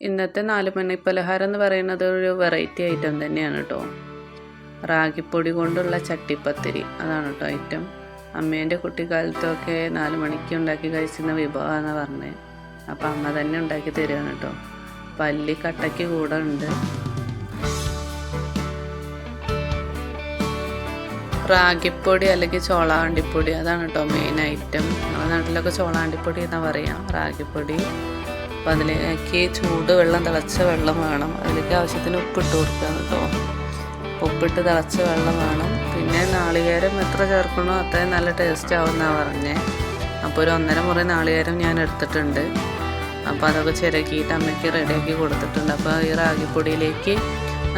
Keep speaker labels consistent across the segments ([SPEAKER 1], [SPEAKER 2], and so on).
[SPEAKER 1] ഇന്നത്തെ നാല് മണി പലഹാരം എന്ന് പറയുന്നത് ഒരു വെറൈറ്റി ഐറ്റം തന്നെയാണ് കേട്ടോ റാഗിപ്പൊടി കൊണ്ടുള്ള ചട്ടിപ്പത്തിരി അതാണ് കേട്ടോ ഐറ്റം അമ്മേന്റെ കുട്ടിക്കാലത്തൊക്കെ നാല് മണിക്ക് ഉണ്ടാക്കി കഴിച്ചിരുന്ന വിഭവമാണെന്ന് പറഞ്ഞത് അപ്പം അമ്മ തന്നെ ഉണ്ടാക്കി തരികയാണ് കേട്ടോ പല്ലി കട്ടയ്ക്ക് കൂടെ ഉണ്ട്. റാഗിപ്പൊടി അല്ലെങ്കിൽ ചോളാണ്ടിപ്പൊടി അതാണ് കേട്ടോ മെയിൻ ഐറ്റം നമ്മുടെ നാട്ടിലൊക്കെ ചോളാണ്ടിപ്പൊടി എന്നാ പറയാം? റാഗിപ്പൊടി. അപ്പം അതിലേക്ക് ചൂട് വെള്ളം തിളച്ച വെള്ളം വേണം. അതിലേക്ക് ആവശ്യത്തിന് ഉപ്പിട്ട് കൊടുക്കുക കേട്ടോ. ഉപ്പിട്ട് തിളച്ച വെള്ളം വേണം. പിന്നെ നാളികേരം എത്ര ചേർക്കണോ അത്രയും നല്ല ടേസ്റ്റ് ആവുമെന്നാണ് പറഞ്ഞേ. അപ്പോൾ ഒരു ഒന്നര മുറി നാളികേരം ഞാൻ എടുത്തിട്ടുണ്ട്. അപ്പോൾ അതൊക്കെ ചിരക്കിയിട്ട് അമ്മയ്ക്ക് റെഡിയാക്കി കൊടുത്തിട്ടുണ്ട്. അപ്പോൾ ഈ റാഗിപ്പൊടിയിലേക്ക്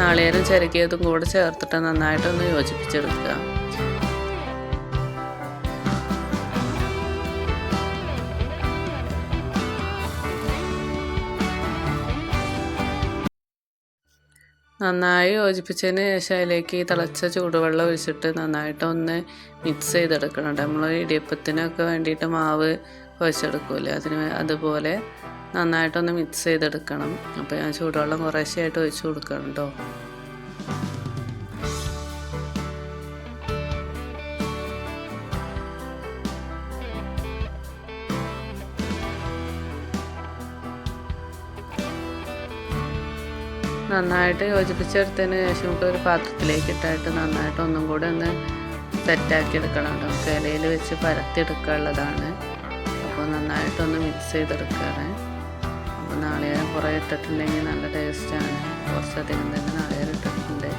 [SPEAKER 1] നാളികേരം ചിരക്കിയതും കൂടെ ചേർത്തിട്ട് നന്നായിട്ടൊന്ന് യോജിപ്പിച്ചെടുക്കുക. നന്നായി യോജിപ്പിച്ചതിന് ശേഷം അതിലേക്ക് തിളച്ച ചൂടുവെള്ളം ഒഴിച്ചിട്ട് നന്നായിട്ട് ഒന്ന് മിക്സ് ചെയ്തെടുക്കണം നമ്മൾ ഇടിയപ്പത്തിനൊക്കെ വേണ്ടിയിട്ട് മാവ് കുഴച്ചെടുക്കൂലേ അതിന് അതുപോലെ നന്നായിട്ടൊന്ന് മിക്സ് ചെയ്തെടുക്കണം. അപ്പോൾ ഞാൻ ചൂടുവെള്ളം കുറേശ്ശെയായിട്ട് ഒഴിച്ചു കൊടുക്കണം കേട്ടോ നന്നായിട്ട് യോജിപ്പിച്ചെടുത്തതിന് ശേഷം നമുക്ക് ഒരു പാത്രത്തിലേക്ക് ഇട്ടായിട്ട് നന്നായിട്ട് ഒന്നും കൂടെ ഒന്ന് സെറ്റാക്കി എടുക്കണം നമുക്ക് ഇലയിൽ വെച്ച് പരത്തിയെടുക്കാനുള്ളതാണ്. അപ്പോൾ നന്നായിട്ടൊന്ന് മിക്സ് ചെയ്തെടുക്കുകയാണ്. അപ്പോൾ നാളികേരം കുറേ ഇട്ടിട്ടുണ്ടെങ്കിൽ നല്ല ടേസ്റ്റാണ് കുറച്ചധികം തന്നെ നാളികേരം ഇട്ടിട്ടുണ്ട്.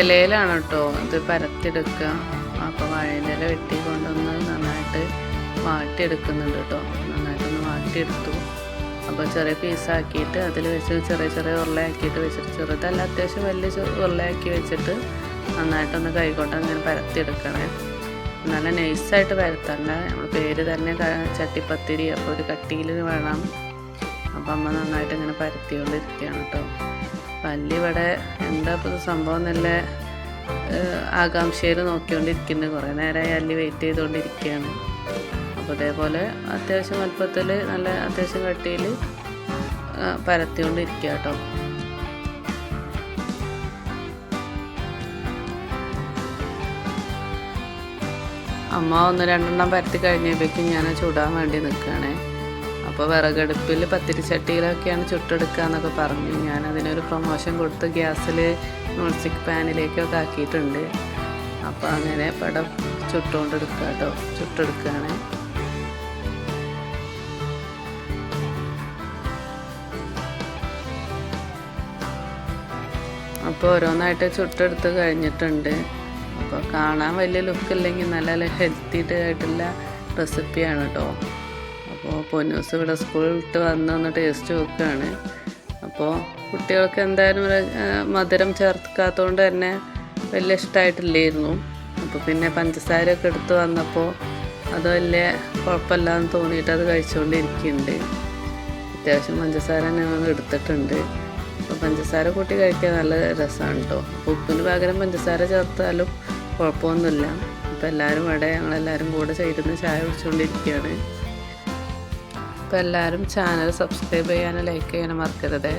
[SPEAKER 1] ഇലയിലാണ് കേട്ടോ ഇത് പരത്തിയെടുക്കുക. അപ്പോൾ വാഴയില വെട്ടി കൊണ്ടൊന്ന് നന്നായിട്ട് വാട്ടിയെടുക്കുന്നുണ്ട് കേട്ടോ നന്നായിട്ടൊന്ന് വാട്ടിയെടുത്തു. അപ്പോൾ ചെറിയ പീസാക്കിയിട്ട് അതിൽ വെച്ച് ചെറിയ ചെറിയ ഉരുളയാക്കിയിട്ട് വെച്ചിട്ട് ചെറുതല്ല അത്യാവശ്യം വലിയ ഉരുളയാക്കി വെച്ചിട്ട് നന്നായിട്ടൊന്ന് കൈകൊണ്ട് അങ്ങനെ പരത്തിയെടുക്കണേ. നല്ല നൈസായിട്ട് പരത്തണ്ട നമ്മൾ പേര് തന്നെ ചട്ടിപ്പത്തിരി അപ്പോൾ ഒരു കട്ടിയിൽ വേണം. അപ്പം അമ്മ നന്നായിട്ട് ഇങ്ങനെ പരത്തിക്കൊണ്ടിരിക്കുകയാണ് കേട്ടോ പല്ലി ഇവിടെ എന്താ ഇപ്പോൾ സംഭവം നല്ല ആകാംക്ഷയിൽ നോക്കിക്കൊണ്ടിരിക്കുന്നുണ്ട് കുറേ നേരമായി അല്ലി വെയിറ്റ് ചെയ്തുകൊണ്ടിരിക്കുകയാണ് അപ്പോൾ ഇതേപോലെ അത്യാവശ്യം വലുപ്പത്തിൽ നല്ല അത്യാവശ്യം കട്ടിയിൽ പരത്തിക്കൊണ്ടിരിക്കുക കേട്ടോ അമ്മ ഒന്ന് രണ്ടെണ്ണം പരത്തി കഴിഞ്ഞപ്പോഴേക്കും ഞാൻ ചൂടാൻ വേണ്ടി നിൽക്കുകയാണേ അപ്പോൾ വിറകടുപ്പിൽ പത്തിരിച്ചട്ടിയിലൊക്കെയാണ് ചുട്ടെടുക്കുക എന്നൊക്കെ പറഞ്ഞു. ഞാൻ അതിനൊരു പ്രൊമോഷൻ കൊടുത്ത് ഗ്യാസിൽ നോൺ സ്റ്റിക്ക് പാനിലേക്കൊക്കെ ആക്കിയിട്ടുണ്ട് അപ്പോൾ അങ്ങനെ പടം ചുട്ടുകൊണ്ടെടുക്കുക കേട്ടോ ചുട്ടെടുക്കുകയാണ് അപ്പോൾ ഓരോന്നായിട്ട് ചുട്ടെടുത്ത് കഴിഞ്ഞിട്ടുണ്ട്. അപ്പോൾ കാണാൻ വലിയ ലുക്ക് ഇല്ലെങ്കിൽ നല്ല ഹെൽത്തി ആയിട്ടുള്ള റെസിപ്പിയാണ് കേട്ടോ അപ്പോൾ പൊന്നൂസ് ഇവിടെ സ്കൂളിൽ ഇട്ട് വന്ന് ഒന്ന് ടേസ്റ്റ് നോക്കുകയാണ് അപ്പോൾ കുട്ടികൾക്ക് എന്തായാലും മധുരം ചേർക്കാത്തതുകൊണ്ട് തന്നെ വലിയ ഇഷ്ടമായിട്ടില്ലായിരുന്നു അപ്പോൾ പിന്നെ പഞ്ചസാരയൊക്കെ എടുത്തു വന്നപ്പോൾ അത് വലിയ കുഴപ്പമില്ലാന്ന് തോന്നിയിട്ട് അത് കഴിച്ചുകൊണ്ടിരിക്കുന്നുണ്ട് അത്യാവശ്യം പഞ്ചസാര ഞങ്ങൾ എടുത്തിട്ടുണ്ട്. അപ്പോൾ പഞ്ചസാര കൂട്ടി കഴിക്കാൻ നല്ല രസമാണ് കേട്ടോ. അപ്പോൾ ഉപ്പിന് പകരം പഞ്ചസാര ചേർത്താലും കുഴപ്പമൊന്നുമില്ല. അപ്പോൾ എല്ലാവരും ഇവിടെ ഞങ്ങളെല്ലാവരും കൂടെ ചെയ്തിരുന്ന് ചായ കുടിച്ചുകൊണ്ടിരിക്കുകയാണ് അപ്പോൾ എല്ലാവരും ചാനൽ സബ്സ്ക്രൈബ് ചെയ്യാനും ലൈക്ക് ചെയ്യാനും മറക്കരുത്.